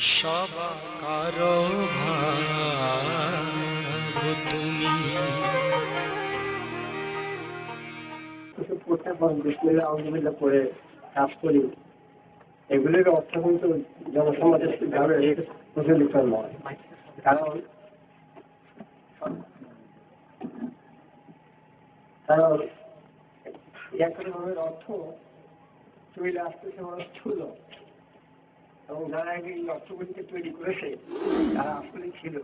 সবাকার ভাব তুমি। আলহামদুলিল্লাহ পড়ে কাজ করি। এগুলির অর্থ কিন্তু জনসমাজের ভাবে প্রচলিত নয়। কারণ কারণ অর্থ চলে আসতেছে স্থূল এবং যারা এই অর্থগুলিকে তৈরি করেছে, তারা আসলে ছিল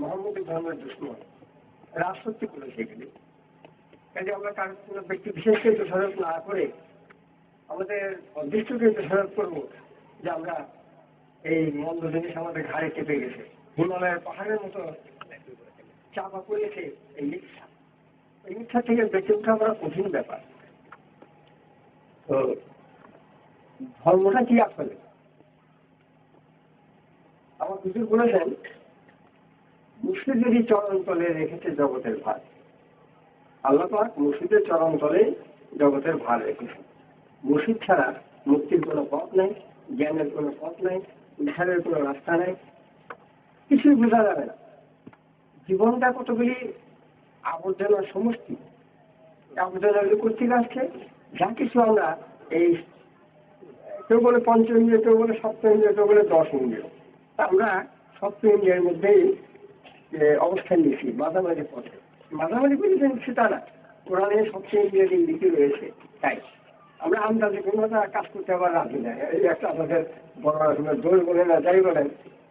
মোহাম্মদ ধর্মের দুশ্মন। রাষ্ট্রত্ব করেছে এগুলি কাজে আমরা কার কোনো ব্যক্তি বিশেষকে দোষারোপ না করে আমাদের অদৃষ্টকে দোষারোপ করব যে আমরা এই মন্দ জিনিস আমাদের ঘাড়ে চেপে গেছে। হিমালয়ের পাহাড়ের মতো চাপা পড়েছে এই মিথ্যা। এই মিথ্যা থেকে বেঁচে ওঠা আমরা কঠিন ব্যাপার। তো ধর্মটা কি আসলে? আমার হুজুর বলেছেন মুর্শিদেরই চরণ তলে রেখেছে জগতের ভার, আল্লাহ পাক মুর্শিদের চরণ তলে জগতের ভার রেখেছে মুর্শিদ ছাড়া মুক্তির কোনো পথ নাই, জ্ঞানের কোনো পথ নাই, উদ্ধারের কোনো রাস্তা নাই, কিছুই বোঝা যাবে না। জীবনটা কতগুলি আবর্জনার সমষ্টি আবর্জনাগুলি কর্তৃক আসছে, যা কিছু আমরা এই কেউ বলে পঞ্চ ইন্দ্রিয়, কেউ বলে সপ্ত ইন্দ্রিয়, কেউ বলে দশ ইন্দ্রিয়। আমরা সপ্ত ইন্দ্রিয়ের মধ্যেই অবস্থান নিয়েছি, মাঝামাঝি পথে। মাঝামাঝি যে সেটা না। কোরআনে সবচেয়ে ইন্দ্রিয় দিকে রয়েছে, তাই। আমরা আন্দাজে কোনো কাজ করতে আবার রাজি না এই একটা আমাদের বড় রকমের দোল বলে না, যাই বলেন,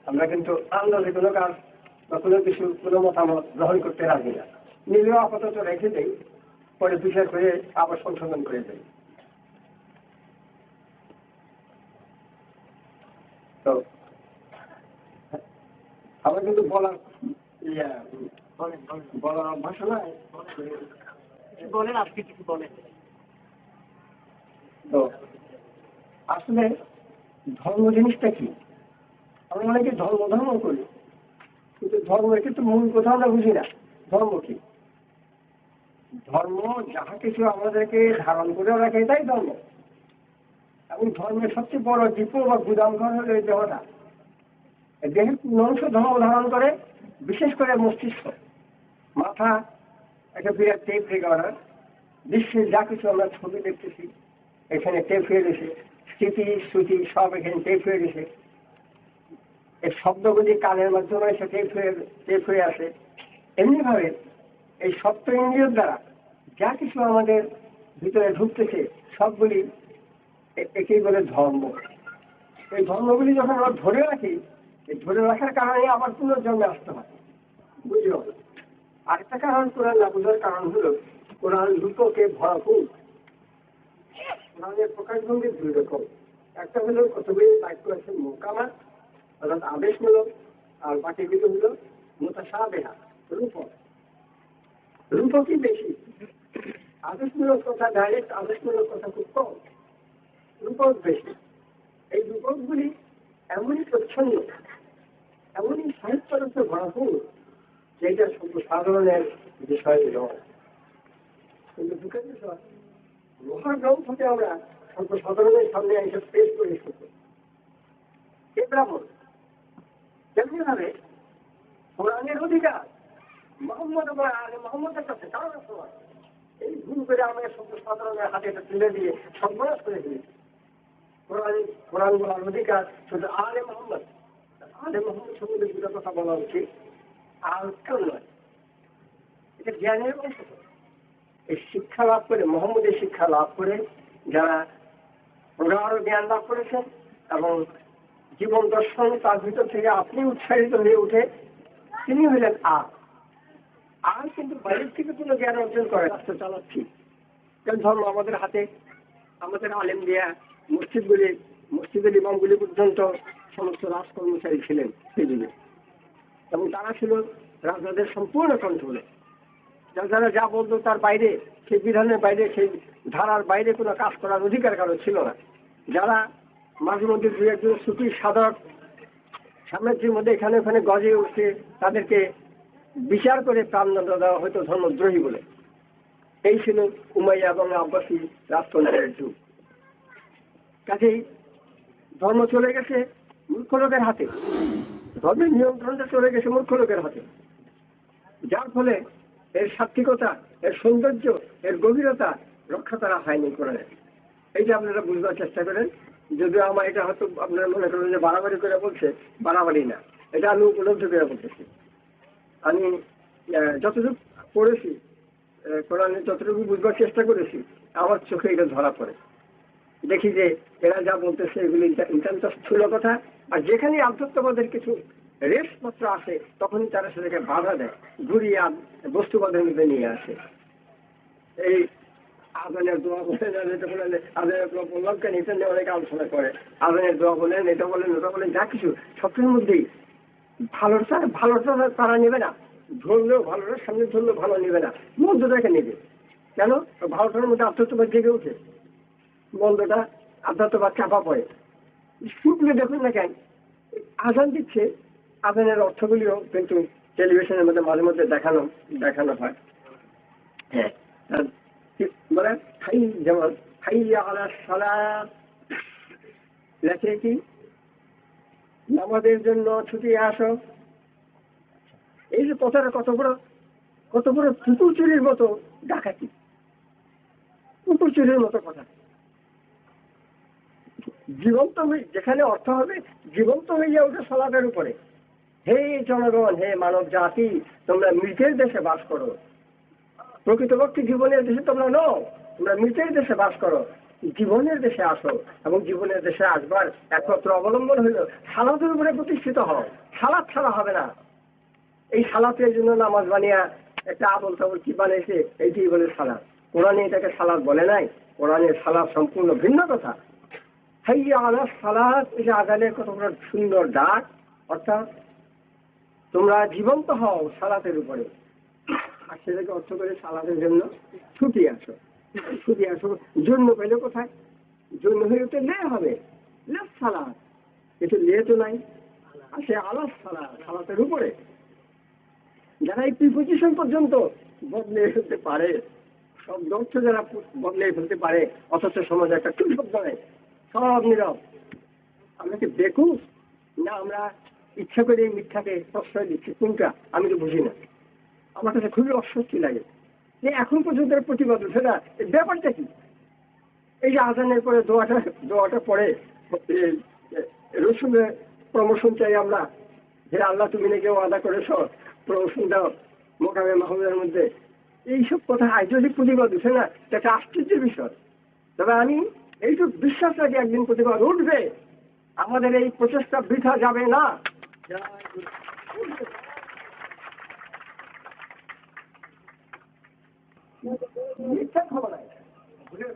আমরা কিন্তু আন্দাজে কোনো কাজ বা কোনো কিছু, কোনো মতামত গ্রহণ করতে রাজি না। নিজেও আপাতত রেখে দেই, পরে বিচার করে আবার সংশোধন করে দেয় তো আমার কিন্তু বলার ইয়া, বলার অভ্যাস নয় বলেন আজকে কিছু বলেন। তো আসলে ধর্ম জিনিসটা কি? আমরা অনেকে ধর্ম ধর্ম করি কিন্তু ধর্মের কিন্তু মূল কথা আমরা বুঝি না। ধর্ম কি? ধর্ম যাহা কিছু আমাদেরকে ধারণ করে রাখে এটাই ধর্ম। এবং ধর্মের সবচেয়ে বড় ডিপো বা গুদাম ঘর হলো এই দেহটা। দেহের নংশ ধর্ম ধারণ করে, বিশেষ করে মস্তিষ্ক। মাথা, একটা বিরাট টেপ রেকর্ডার বিশ্বে যা কিছু আমরা ছবি দেখতেছি, এখানে টেপ হয়ে গেছে। স্মৃতি, শ্রুতি, সব এখানে টেপ হয়ে গেছে। এই শব্দগুলি কানের মাধ্যমে এসে টেপ হয়ে টেপ হয়ে আসে। এমনিভাবে এই সপ্ত ইন্দ্রিয়র দ্বারা যা কিছু আমাদের ভিতরে ঢুকতেছে, সবগুলি একেই বলে ধর্ম। এই ধর্মগুলি যখন আমরা ধরে রাখি, এই ধরে রাখার কারণে আবার পুনর্জন্মে আসতে হয়। বুঝলো? আরেকটা কারণ কোরআন না বুঝার কারণ হলো, কোরআন দুটোকে ভরপুর কোরআনের প্রকাশভঙ্গি দুই রকম। একটা হলো কতগুলি বাক্য আছে মোকামা অর্থাৎ আদেশমূলক আর বাকিগুলো হলো মোতাসাবেহা, রূপক। রূপকই বেশি। আদেশমূলক কথা ডাইরেক্ট আদেশমূলক কথা খুব কম। রূপক বেশি এই রূপকগুলি এমনই প্রচ্ছন্ন, এমনই সাহিত্যরূপে ভরপুর, যেটা শুধু সাধারণের বিষয় নয়। কিন্তু দুঃখের বিষয়, লোহার গ্রন্থকে আমরা সর্বসাধারণের সামনে এসে পেশ করে এসেছি। এ ব্রাহ্মণ? তেমনি ভাবে কোরআনের অধিকার। মোহাম্মদ আগে মোহাম্মদের কাছে কারও কাছে এই ভুল করে আমরা সর্বসাধারণের হাতে এটা তুলে দিয়ে সর্বনাশ করে দিয়েছি শিক্ষা লাভ করে, মোহাম্মদের শিক্ষা লাভ করে যারা প্রগাঢ় জ্ঞান লাভ করেছেন এবং জীবন দর্শন তার ভিতর থেকে আপনি উৎসাহিত হয়ে উঠে তিনি হলেন আর। আর কিন্তু বাইরের থেকে কোনো জ্ঞান অর্জন করে রাস্তা চালাচ্ছি কারণ ধর্ম আমাদের হাতে, আমাদের আলেম দেয়া মসজিদগুলি, মসজিদের ইমামগুলি পর্যন্ত সমস্ত রাজ কর্মচারী ছিলেন সেই যুগে এবং তারা ছিল রাজাদের সম্পূর্ণ কন্ট্রোলে যারা যা বলতো তার বাইরে, সেই বিধানের বাইরে, সেই ধারার বাইরে কোনো কাজ করার অধিকার কারও ছিল না। যারা মাঝে মধ্যে দু একজন সুফি সাধক, সাম্রাজ্যের মধ্যে এখানে ওখানে গজে উঠছে তাদেরকে বিচার করে প্রাণ দেওয়া হয়তো ধর্মদ্রোহী বলে। এই ছিল উমাইয়া এবং আব্বাসী রাজতন্ত্রের যুগ। কাজেই ধর্ম চলে গেছে মূর্খ লোকের হাতে। ধর্মের নিয়ন্ত্রণটা চলে গেছে মূর্খ লোকের হাতে। যার ফলে এর সাত্বিকতা এর সৌন্দর্য, এর গভীরতা রক্ষা করা হয়নি কোরআনে এইটা আপনারা বুঝবার চেষ্টা করেন। যদিও আমার এটা হয়তো আপনারা মনে করেন যে বাড়াবাড়ি করে বলছে, বাড়াবাড়ি না। এটা আমি উপলব্ধি করে বলতেছি। আমি যতটুকু পড়েছি কোরআনে যতটুকু বুঝবার চেষ্টা করেছি, আমার চোখে এটা ধরা পড়ে। দেখি যে এরা যা বলতেছে এগুলি ইন্টান্ত স্থূল কথা। আর যেখানে আধ্যাত্মবাদের কিছু রেস মাত্র আসে, তখনই তারা সেটাকে বাধা দেয়, ঘুরিয়ে বস্তুবাদের মধ্যে নিয়ে আসে। এই আজানের দোয়া বলেন এটা বলেন, আজানের দোয়া বললাম কেন? এটা নিয়ে অনেকে আলোচনা করে। আজানের দোয়া বলেন, এটা বলেন, ওটা বলেন, যা কিছু। সবকিছুর মধ্যেই ভালোটা ভালোটা তারা নেবে না। ধরলেও ভালোটা, সামনে ধরলেও ভালো নেবে না। মন্দটাকে নেবে। কেন? ভালোটার মধ্যে আধ্যাত্মবাদ জেগে ওঠে। মন্দটা আধ্যাত্মবাদ চাপা পড়ে। শুক্লে দেখুন না কেন, আজান দিচ্ছে, আজানের অর্থগুলিও কিন্তু টেলিভিশনের মধ্যে মাঝে মধ্যে দেখানো দেখানো হয়। হ্যাঁ বলে? যেমন আলা সালা লেখে কি? নামাজের জন্য ছুটি আসো। এই যে কথাটা কত বড় কত বড় পুকুর চুরির মতো ডাকাতি। পুকুর চুরির মতো কথা। জীবন্ত হয়ে- যেখানে অর্থ হবে, জীবন্ত হইয়া ওঠে সলাপের উপরে। হে জনগণ, হে মানব জাতি, তোমরা মৃতের দেশে বাস করো। প্রকৃতপক্ষে জীবনের দেশে তোমরা নও, তোমরা মৃতের দেশে বাস করো। জীবনের দেশে আসো এবং জীবনের দেশে আসবার একমাত্র অবলম্বন হইল সালাতের উপরে প্রতিষ্ঠিত হও। সালাদ ছাড়া হবে না। এই সালাতের জন্য নামাজ বানিয়া একটা আবল তাবল কি বানিয়েছে এইটি বলে সালাদ। কোরআনে এটাকে সালাদ বলে নাই। কোরআনে সালাদ সম্পূর্ণ ভিন্ন কথা। হাইয়া সুন্দর ডাক অর্থাৎ তোমরা জীবন্ত হও সালাতের উপরে আর সেটাকে অর্থ করে সালাতের জন্য ছুটি আসো ছুটি আসো জন্য পেলে কোথায়? জন্য হয়ে তো লে হবে। লে সালাদ কিন্তু লে তো নাই। আর সে আলাস সালাদ সালাতের উপরে। যারা এই প্রিপোজিশন পর্যন্ত বদলে ফেলতে পারে, সব অর্থ যারা বদলে ফেলতে পারে, অথচ সমাজে একটা টুক শব্দ নেই সব নীরব। আমরা কি বেকুফ না, আমরা ইচ্ছা করে মিথ্যাকে প্রশ্রয় দিচ্ছি। কোনটা? আমি তো বুঝি না। আমার কাছে খুবই অস্বস্তি লাগে। যে এখন পর্যন্ত প্রতিবাদ উঠে না। ব্যাপারটা কি? এই যে আজানের পরে, দোয়াটা দোয়াটা পরে রসুনের প্রমোশন চাই আমরা। যে আল্লাহ, তুমি নাকি আদা করেছ? প্রমোশন দাও মোকামে মাহমুদের মধ্যে। এইসব কথা আইডিয়ালিক প্রতিবাদ উঠে না। এটা আশ্চর্যের বিষয়। তবে আমি এইটুকু বিশ্বাস রাখি একদিন প্রতিবাদ উঠবে আমাদের এই প্রচেষ্টা বৃথা যাবে না। ভুলের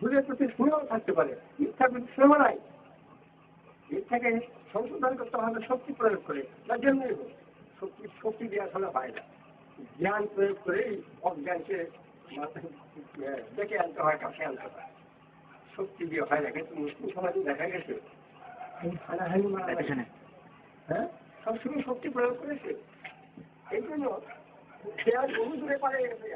ভুলের প্রতি থাকতে পারে। নাই। সংশোধন করতে হবে, শক্তি প্রয়োগ করে। যেমনি হোক। শক্তি শক্তি দেওয়া না। জ্ঞান প্রয়োগ করে অজ্ঞানকে ডেকে আনতে হয় কাছে আনতে হয় শক্তি দিয়ে হয় না কিন্তু মুসলিম সমাজে দেখা গেছে হ্যাঁ সবসময় শক্তি প্রয়োগ করেছে এই জন্য খেয়াল বহু দূরে পারে গেছে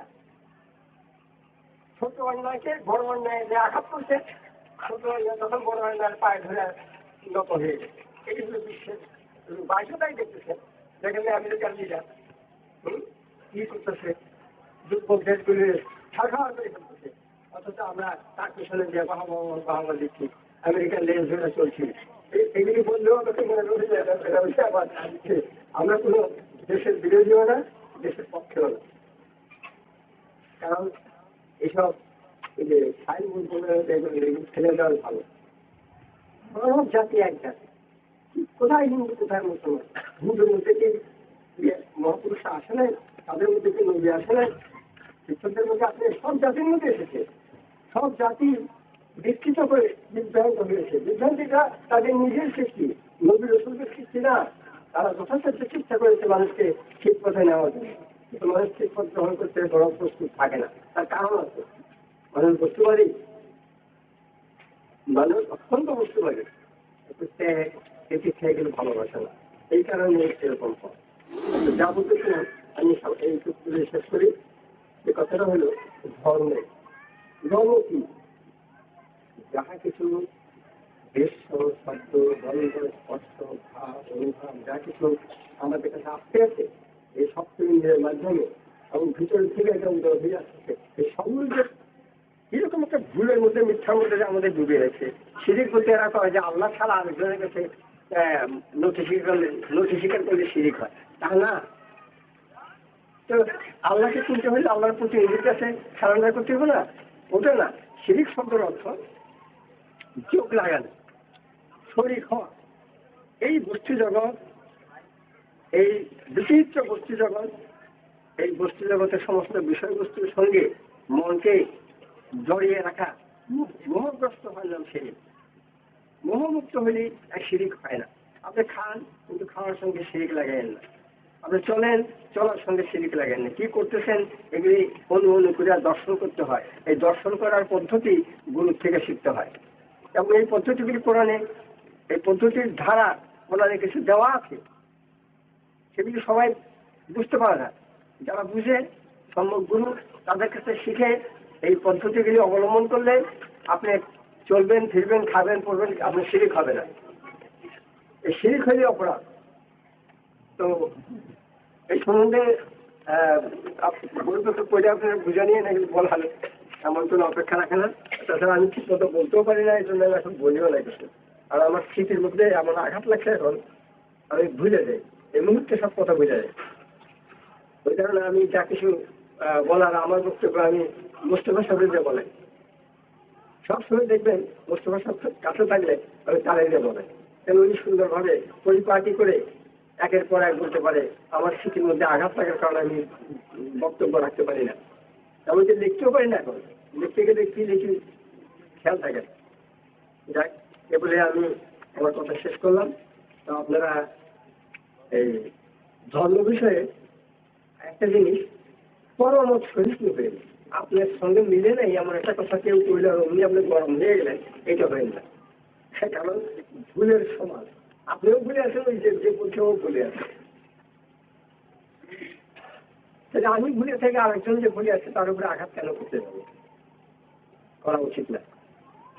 ছোট অন্যায়কে বড় অন্যায় যে আঘাত করছে ছোট অন্যায় তখন বড় অন্যায়ের পায়ে ধরে নত হয়ে গেছে এই হলো বিশ্বের বাধ্যতাই দেখতেছে যেখানে আমেরিকার লিডার কি করতেছে দুর্বল দেশগুলি সরকার করে অথচ আমরা তার পিছনে দিচ্ছি আমেরিকার ধরে চলছি। এগুলি বললেও আমাকে মনে হচ্ছে আবার আমরা কোনো দেশের বিরোধীও না, দেশের পক্ষেও না। কারণ যে ছেড়ে দেওয়া ভালো। সব জাতি এক জাতি। কোথায় হিন্দু, কোথায় মুসলমান? হিন্দুর মধ্যে কি মহাপুরুষ আসে নাই? তাদের মধ্যে কি নদী আসে নাই? খ্রিস্টানদের মধ্যে আপনি সব জাতির মধ্যে এসেছে। সব জাতি বিকৃত করে বিভ্রান্ত হয়েছে বিভ্রান্তিটা তাদের নিজের সৃষ্টি। নবী রসুলদের সৃষ্টি না। তারা যথাসাধ্য চেষ্টা করেছে মানুষকে ঠিক পথে নেওয়ার জন্য। কিন্তু মানুষ ঠিক পথ গ্রহণ করতে বড় প্রস্তুত থাকে না। তার কারণ আছে। মানুষ বস্তুবাদী মানুষ অত্যন্ত বস্তুবাদী ত্যাগ চিকিৎসা এগুলো ভালোবাসে না। এই কারণে এরকম হয় তো যা বলতেছিলাম আমি এই চুক্তিগুলি শেষ করি। যে কথাটা হলো, ধর্ম। ধর্ম কি? যাহা কিছু দৃশ্য শব্দ গন্ধ স্পর্শ ভাব, অনুভব, যা কিছু আমাদের কাছে আসতে আছে, এই সপ্ত ইন্দ্রের মাধ্যমে এবং ভিতর থেকে এটা উদয় হয়ে আসছে, এই সবগুলো যে এরকম একটা ভুলের মধ্যে, মিথ্যার মধ্যে যে আমাদের ডুবে গেছে সিরিক প্রতি এরা কয় যে আল্লাহ ছাড়া আরেকজনের কাছে নথি স্বীকার করলে সিরিক হয় তা না। তো আল্লাহকে চিনতে হলে আল্লাহর প্রতি নিজের কাছে সারেন্ডার করতে হবে না। ওটা না, শিরিক শব্দের অর্থ যোগ লাগানো, শরিক হওয়া। এই বস্তু জগৎ, এই বিচিত্র বস্তু জগৎ, এই বস্তু জগতের সমস্ত বিষয়বস্তুর সঙ্গে মনকে জড়িয়ে রাখা মোহগ্রস্ত হয় না শিরিক। মোহমুক্ত হলে এক শিরিক হয় না। আপনি খান, কিন্তু খাওয়ার সঙ্গে শিরিক লাগাইন না। আপনি চলেন, চলার সঙ্গে সিরিক লাগেন না। কি করতেছেন? এগুলি অনু অনু করে দর্শন করতে হয়। এই দর্শন করার পদ্ধতি গুরুর থেকে শিখতে হয়। এবং এই পদ্ধতিগুলি কোরআনে, এই পদ্ধতির ধারা কোরআনে কিছু দেওয়া আছে। সেগুলি সবাই বুঝতে পারে না। যারা বুঝে, সম্যক গুরু তাদের কাছে শিখে এই পদ্ধতিগুলি অবলম্বন করলে আপনি চলবেন, ফিরবেন, খাবেন, পড়বেন আপনি শিরিক হবে না। এই শিরিক হইলে অপরাধ। তো এই সম্বন্ধে বলতে তো পড়ে আপনার বুঝা নিয়ে নাকি বলা আমার জন্য অপেক্ষা রাখে না। তাছাড়া আমি ঠিক মতো বলতেও পারি না, এই জন্য আমি এখন বলিও না কিছু। আর আমার স্মৃতির মধ্যে এমন আঘাত লাগছে এখন, আমি ভুলে যাই। এই মুহূর্তে সব কথা বোঝা যায়। ওই কারণে আমি যা কিছু বলার, আমার বক্তব্য আমি মোস্তফা সাহেবের বলে সবসময় দেখবেন মোস্তফা সাহেব কাছে থাকলে আমি তারে দিয়ে বলে কেন উনি সুন্দরভাবে পরিপাটি করে একের পর এক বলতে পারে, আমার স্মৃতির মধ্যে আঘাত থাকার কারণে আমি বক্তব্য রাখতে পারি না। এমনকি লিখতেও পারি না এখন। লিখতে গেলে কি লিখি, খেয়াল থাকে যাক এ বলে আমি আমার কথা শেষ করলাম। তো আপনারা এই ধর্ম বিষয়ে একটা জিনিস পরমত সহিষ্ণু হয়ে। আপনার সঙ্গে মিলে নেই এমন একটা কথা কেউ কইলে আর অমনি আপনি গরম হয়ে গেলেন, এটা হয় না। কারণ ভুলের সমাজ। আপনিও ভুলে আছেন ওই যে যে বলছে ও ভুলে আছে তাহলে আমি ভুলে থেকে আরেকজন যে ভুলে আছে তার উপরে আঘাত কেন করতে যাবে করা উচিত না।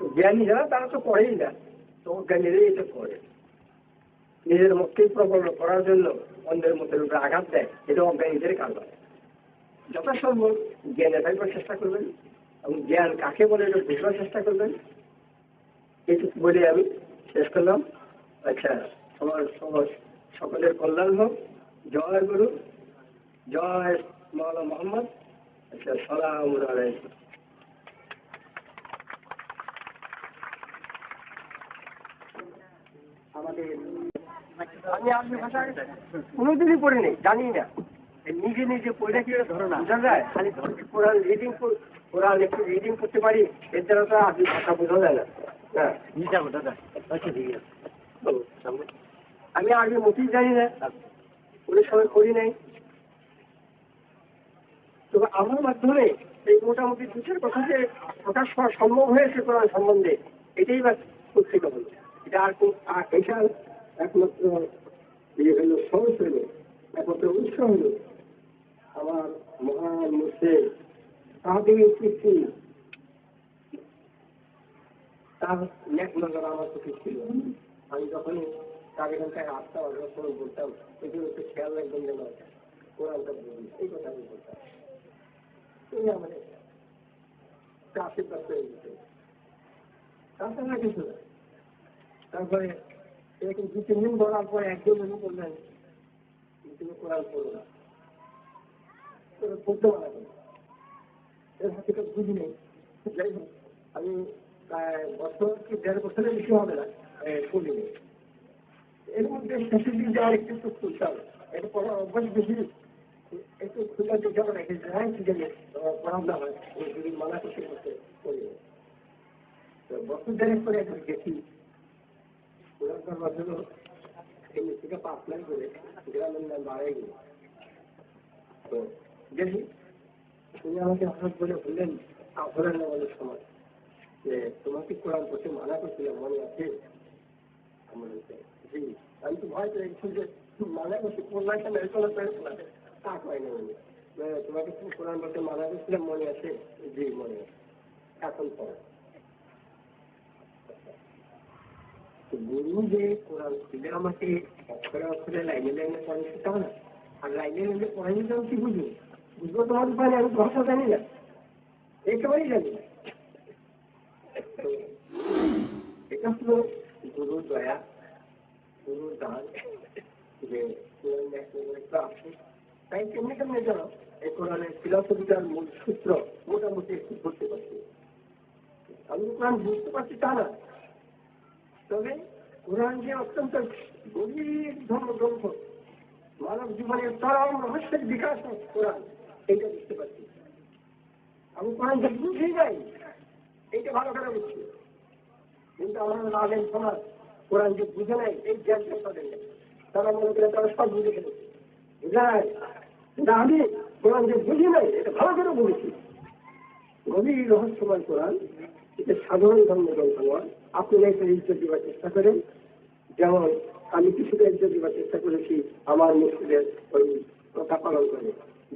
তো জ্ঞানী যারা, তারা তো করেই না। তো অজ্ঞানীরাই এটা করে। নিজের মতকেই প্রবল করার জন্য অন্যের মতের উপরে আঘাত দেয়, এটা অজ্ঞানীদের কারবার যথাসম্ভব জ্ঞানে থাকবার চেষ্টা করবেন এবং জ্ঞান কাকে বলে, এটা বুঝবার চেষ্টা করবেন। এইটুকু বলে আমি শেষ করলাম। আচ্ছা সবার সবার সকলের কল্যাণ হোক। জয় গুরু জয় মৌলা মোহাম্মদ। আচ্ছা সালাম আলাইকুম। আমাদের আমি আরবি ভাষা কোনোদিনই পড়িনি জানি না। নিজে নিজে পড়ে কি ধরো না? বুঝা যায়? খালি কোরআন রিডিং কোরআন একটু রিডিং করতে পারি এর দ্বারা তো আরবি ভাষা বোঝা যায় না। হ্যাঁ। যাব দাদা আচ্ছা ঠিক আছে। আমি আগে মোটেই জানি না, ওদের সবাই করি নাই। তবে আমার মাধ্যমে এই মোটামুটি দু কথা যে প্রকাশ করা সম্ভব হয়েছে কোরআন সম্বন্ধে, এটাই বা পত্রিকা হলো এটা আর এটা একমাত্র ইয়ে হলো সোর্স হলো, একমাত্র উৎস হলো আমার মহান মুসে তাদের কীর্তি তার নেক নজর আমার প্রতি ছিল। আমি যখনই তার এখান থেকে যখন বলতাম এগুলো একটু খেয়াল রাখবেন যেন কোরআনটা বলি এই কথা আমি বলতাম তুমি আমাদের করে দিতে কিছু না। তারপরে এরকম দু তিন দিন বলার পরে একজন এনে বললেন তুমি কোরআন পড়ো না। পড়তে পারা এর হাতে তো বুঝি নেই। যাই হোক, আমি বছর কি দেড় বছরের বেশি হবে না পড়িনি এর মধ্যে এটা পড়ার অভ্যাস বেশি একটু না হয় ওই যদি মানা করতে করতে পড়িনি তো দেড়েক পরে একবার গেছি কোরআন পড়বার জন্য থেকে পাঁচলাই করে গ্রামের নাম বাড়াই গেল তো গেছি তুমি আমাকে হঠাৎ বলে বললেন নামাজের সময় যে তোমাকে কোরআন পড়তে মানা করছিলাম, মনে আছে? আমার আমি তো ভয় পেয়ে গেছি যে মানা করছি কোরআন কেন এরকম পেরেছিলাম তা কয়নি উনি মানে তোমাকে তুমি কোরআন পড়তে মানা করছিলাম মনে আছে? জি, মনে আছে। এখন পড়ো। গুরু যে কোরআন খুলে আমাকে অক্ষরে অক্ষরে লাইনে লাইনে পড়ে সেটাও না আর লাইনে লাইনে পড়ে নিতে আমি কি বুঝব? বুঝব তোমার উপায় আমি ভাষা জানি না। একেবারেই জানি না। এটা হলো গুরুর দয়া। একটা আছে তাই কেমনি কেমনি জানো এই কোরআনের ফিলসফিটার মূল সূত্র মোটামুটি একটু ধরতে পারছি আমি কোরআন বুঝতে পারছি তা না তবে কোরআন যে অত্যন্ত গভীর ধর্মগ্রন্থ মানব জীবনের চরম রহস্যের বিকাশ কোরআন এইটা বুঝতে পারছি আমি কোরআন যে বুঝেই যাই এইটা ভালো করে বুঝছি। কিন্তু আমার আলেম সমাজ। কোরআন যে বুঝে নাই এই জ্ঞানটা তাদের। তারা মনে করে তারা সব বুঝে ফেলেছে। বুঝায় আমি কোরআন যে বুঝি নাই, এটা ভালো করে বুঝেছি। গভীর রহস্যময় কোরআন, এটা সাধারণ ধর্মগ্রন্থ নয়। আপনি একটা ইজ্জত দেওয়ার চেষ্টা করেন। যেমন আমি কিছুটা ইজ্জত দেওয়ার চেষ্টা করেছি আমার মুসলিদের ওই কথা পালন করে।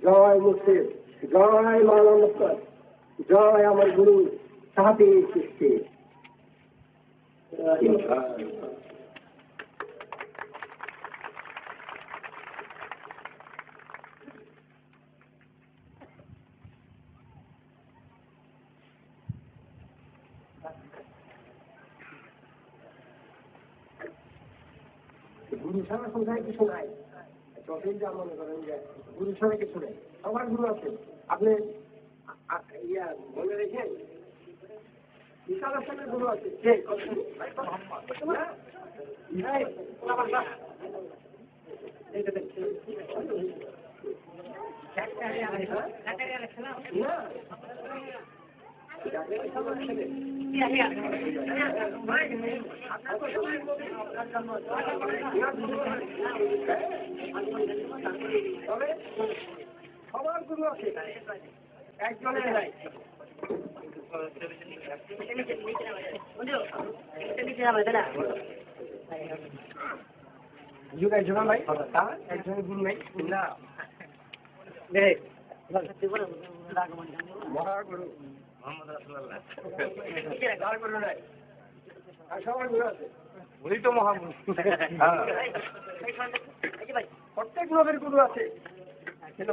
জয় মুসলিম জয় মানব জয় আমার গুরু সাহাবি সৃষ্টি। গুরু ছাড়া সংসারে কিছু নাই যতই যা মনে করেন যে গুরু ছাড়া কিছু নেই সবার গুরু আছে আপনি ইয়া, মনে রেখেন? তবে সবার গুরু আছে। একজনের যুগ একজন নাই না মহাগুরু তার উনি তো মহাগুরু প্রত্যেক নবের গুরু আছে কিন্তু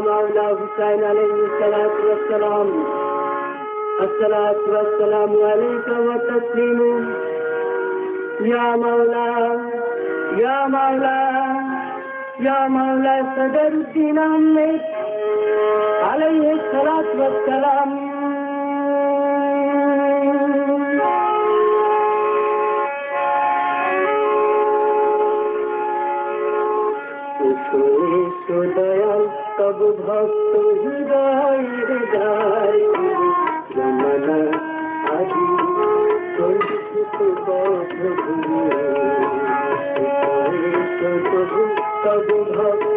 مولى مولاه حسين عليه الصلاة والسلام. الصلاة والسلام عليك والتسليم يا مولاه يا مولى يا مولى صدر الدين عمك عليه الصلاة والسلام. Thank you. तब भक्त जमला सुठे तब भक्त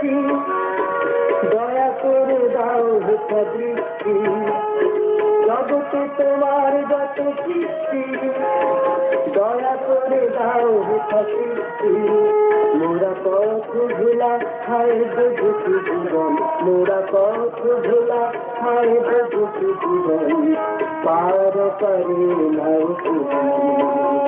সৃষ্টি দয়া করে দাও হেথা দৃষ্টি জগতে তোমার যত সৃষ্টি দয়া করে দাও হেথা সৃষ্টি মোরা পথ ভোলা হায় দুঃখী জীবন। মোরা পথ ভোলা হায় দুঃখী জীবন। পার করে নাই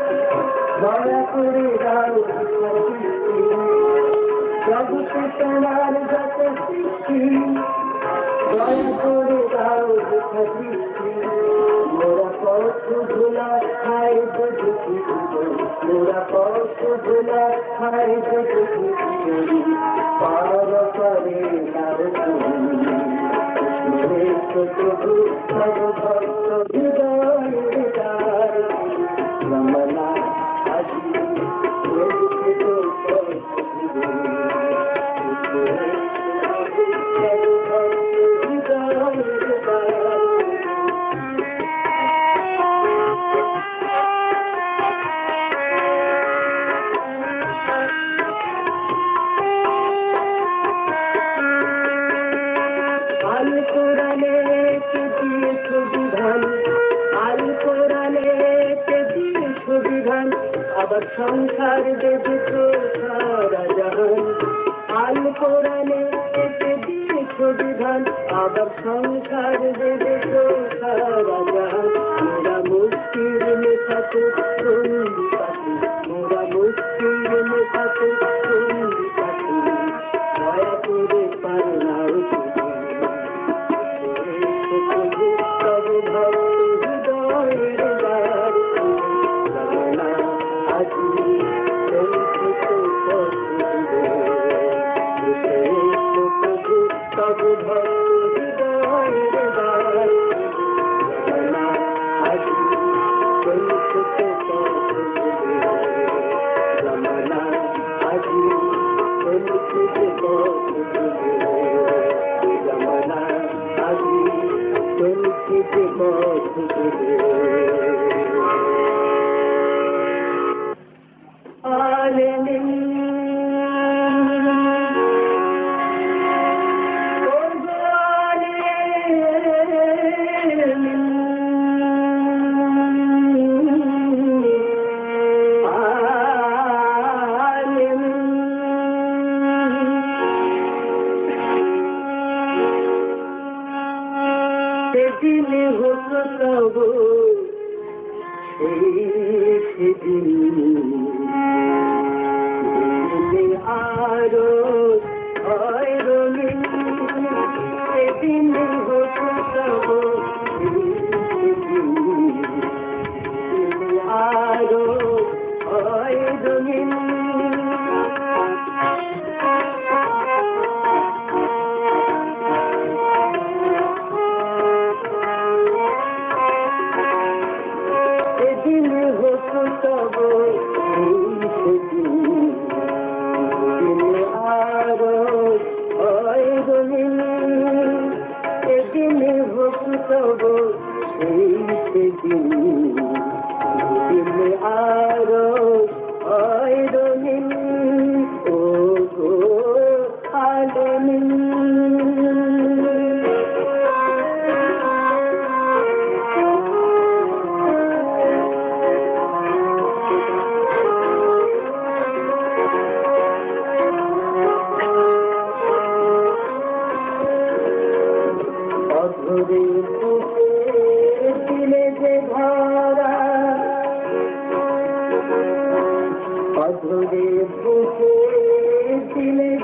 দয়া করে দাও জগতে তোমার যত সৃষ্টি দয়া করে দাও সৃষ্টি মোরা পথ ভোলা খাই দুঃখী মোরা পথ ভোলা খাই দুঃখী পার করে তুমি প্রভু সব ভক্ত হৃদয় তার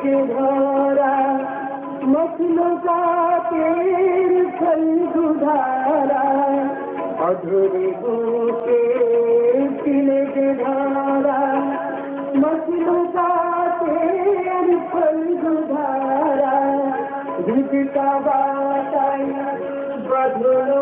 के धारा मखलो का पेड़ फल गुधारा अधूरी के पीले के धारा मखलो का पेड़ फल गुधारा भिज का बाटा बधुलो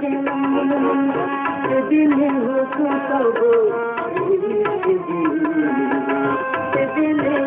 दिल منه